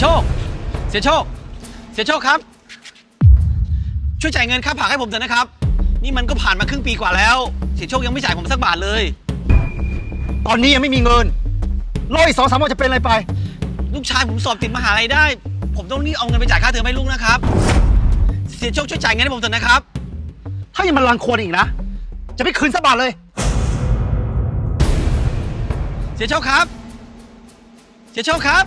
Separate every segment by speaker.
Speaker 1: โชค เสียโชค เสียโชคครับ ช่วยจ่ายเงินค่าผักให้ผมเถอะนะครับ นี่มันก็ผ่านมาครึ่งปีกว่าแล้ว เสียโชคยังไม่จ่ายผมสักบาทเลย
Speaker 2: ตอนนี้ยังไม่มีเงินรออีกสองสามวันจะเป็นอะไรไป
Speaker 1: ลูกชายผมสอบติดมหาลัยได้ ผมต้องรีบเอาเงินไปจ่ายค่าเทอมให้ลูกนะครับ เสียโชคช่วยจ่ายเงินให้ผมเถอะนะครับ
Speaker 2: ถ้ายังมาลังควรอีกนะ จะไม่คืนสักบาทเลย
Speaker 1: เสียโชคครับ เสียโชคครับ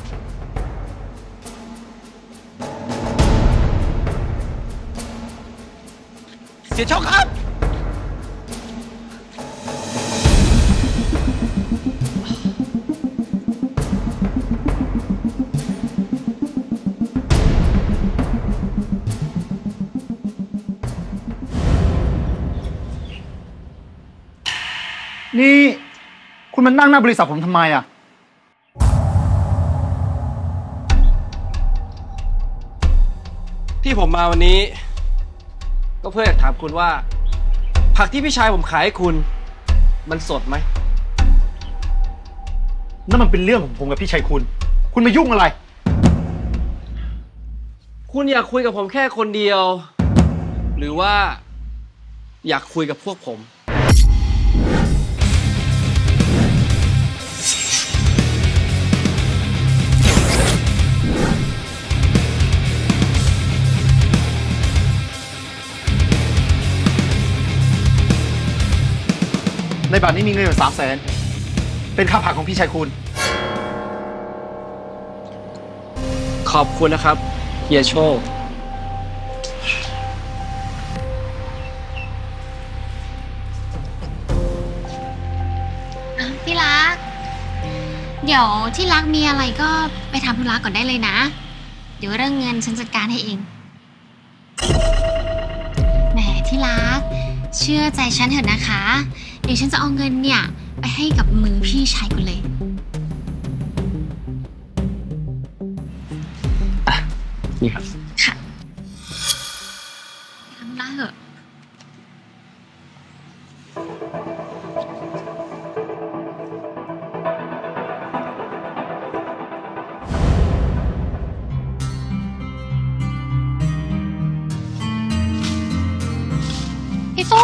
Speaker 1: เสียโชคครับ
Speaker 2: นี่คุณมันนั่งหน้าบริษัทผมทำไมอะ
Speaker 3: ที่ผมมาวันนี้ ก็เพื่ออยากถามคุณว่า ผักที่พี่ชายผมขายให้คุณ มันสดไหม
Speaker 2: นั่นมันเป็นเรื่องของผมกับพี่ชัยคุณ คุณมายุ่งอะไร
Speaker 3: คุณอยากคุยกับผมแค่คนเดียว หรือว่า อยากคุยกับพวกผม
Speaker 2: ในบัตรนี้มีเงินอยู่สามแสนเป็นค่าผักของพี่ชัยคุณ
Speaker 3: ขอบคุณนะครับเฮียโชค
Speaker 4: อะที่รัก เดี๋ยวที่รักมีอะไรก็ไปทำธุระก่อนได้เลยนะ เดี๋ยวเรื่องเงินฉันจัดการให้เอง แหมที่รัก เชื่อใจฉันเถอะนะคะ เดี๋ยวฉันจะเอาเงินเนี่ย ไปให้กับมือพี่ชายคุณเลย
Speaker 3: นี่ครับ
Speaker 4: ค่ะไปทำธุระเถอะ พี่โซ่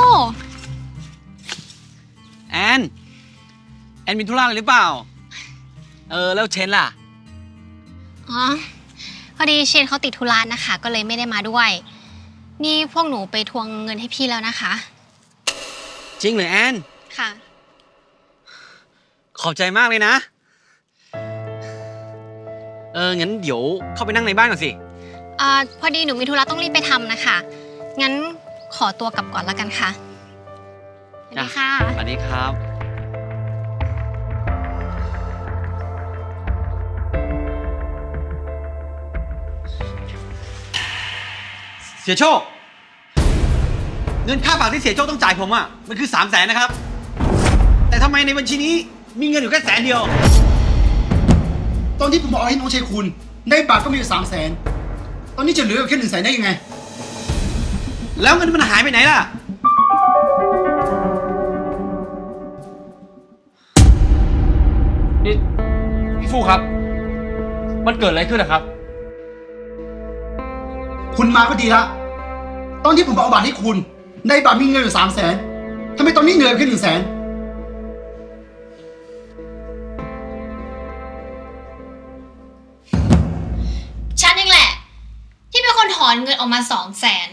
Speaker 1: อนมีธุระอะไรหรือเปล่า เออ แล้วเชนล่ะ
Speaker 4: อ๋อ พอดีเชนเขาติดธุระนะคะ ก็เลยไม่ได้มาด้วย นี่พวกหนูไปทวงเงินให้พี่แล้วนะคะ
Speaker 1: จริงเหรอแอน
Speaker 4: ค่ะ
Speaker 1: ขอบใจมากเลยนะ เออ งั้นเดี๋ยวเข้าไปนั่งในบ้านก่อนสิ
Speaker 4: อ่าพอดีหนูมีธุระต้องรีบไปทำนะคะ งั้นขอตัวกลับก่อนแล้วกันค่ะสวัสดีค่ะ
Speaker 1: สวัสดีครับ สียโชค เงินค่าฝากที่เสียโชคต้องจ่ายผมอะมันคือสามแสนนะครับ แต่ทำไมในบัญชีนี้มีเงินอยู่แค่แสนเดียว
Speaker 2: ตอนที่ผมบอกให้น้องชัยคุณ ในบัตรก็มีอยู่สามแสนตอนนี้จะเหลือแค่หนึ่งแสนได้ยังไง
Speaker 1: แล้วเงินมันหายไปไหนล่ะ
Speaker 3: นี่พี่ฟูครับ มันเกิดอะไรขึ้นนะครับ
Speaker 2: คุณมาก็ดีละ ตอนที่ผมบอกเอาบัตรให้คุณ ในบัตรมีเงินอยู่สามแสนทำไมตอนนี้เหลือแค่หนึ่งแสน
Speaker 4: ฉันเองแหละ ที่เป็นคนถอนเงินออกมาสองแสน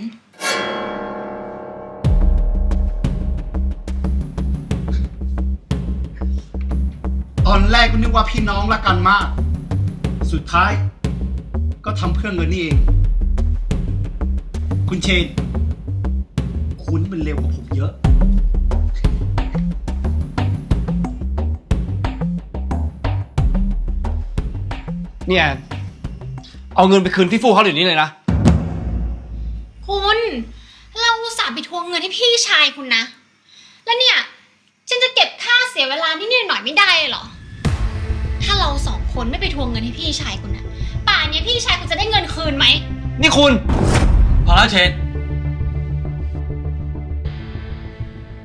Speaker 2: ตอนแรกก็นึกว่าพี่น้องรักกันมาก สุดท้ายก็ทำเพื่อเงินนี่เอง คุณเชน คุณเป็นเร็วกว่าผมเยอะ
Speaker 3: เนี่ย เอาเงินไปคืนพี่ฟูเขาเดี๋ยวนี้เลยนะ
Speaker 4: คุณ เราอุตส่าห์ไปทวงเงินให้พี่ชายคุณนะ แล้วเนี่ย ฉันจะเก็บค่าเสียเวลานิดหน่อยไม่ได้เลยเหรอ ถ้าเราสองคนไม่ไปทวงเงินให้พี่ชายคุณนะป่านนี้พี่ชายคุณจะได้เงินคืนไหม
Speaker 3: นี่คุณ
Speaker 1: พอแล้วเชน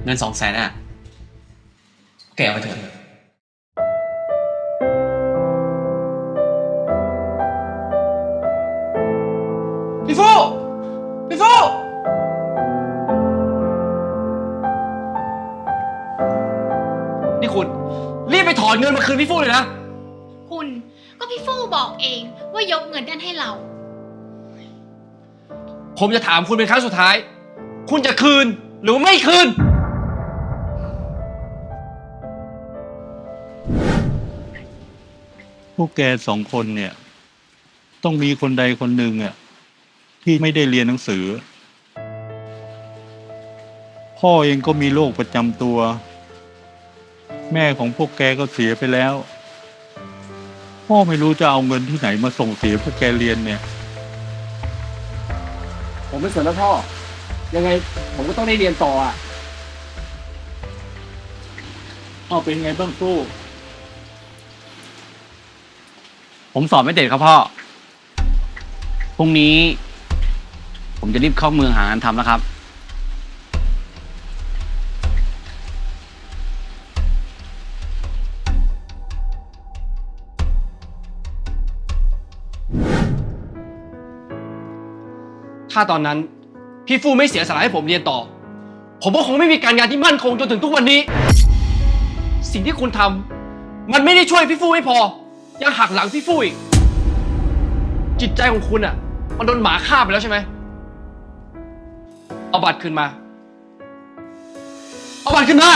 Speaker 1: เงินสองแสนอะ แกเอาไปเถอะ
Speaker 3: พี่ฟูพี่ฟูนี่คุณ รีบไปถอนเงินมาคืนพี่ฟูเลยนะ
Speaker 5: คุณก็พี่ฟู่บอกเองว่ายกเงินนั่นให้เรา
Speaker 3: ผมจะถามคุณเป็นครั้งสุดท้าย คุณจะคืนหรือไม่คืน
Speaker 6: พวกแกสองคนเนี่ย ต้องมีคนใดคนหนึ่งอะที่ไม่ได้เรียนหนังสือ พ่อเองก็มีโรคประจำตัว แม่ของพวกแกก็เสียไปแล้ว พ่อไม่รู้จะเอาเงินที่ไหนมาส่งเสียพวกแกเรียนเนี่ย
Speaker 3: ผมไม่สนแล้วพ่อ ยังไง ผมก็ต้องได้เรียนต่ออะ
Speaker 6: พ่อเป็นไงบ้างสู้
Speaker 1: ผมสอบไม่ติดครับพ่อ พรุ่งนี้ ผมจะรีบเข้าเมืองหางานทำแล้วครับ
Speaker 3: ถ้าตอนนั้นพี่ฟู่ไม่เสียสละให้ผมเรียนต่อ ผมก็คงไม่มีการงานที่มั่นคงจนถึงทุกวันนี้ สิ่งที่คุณทำมันไม่ได้ช่วยพี่ฟู่ไม่พอ ยังหักหลังพี่ฟู่อีกจิตใจของคุณอะ มันโดนหมาฆ่าไปแล้วใช่ไหมเอาบัตรคืนมา เอาบัตรคืนมา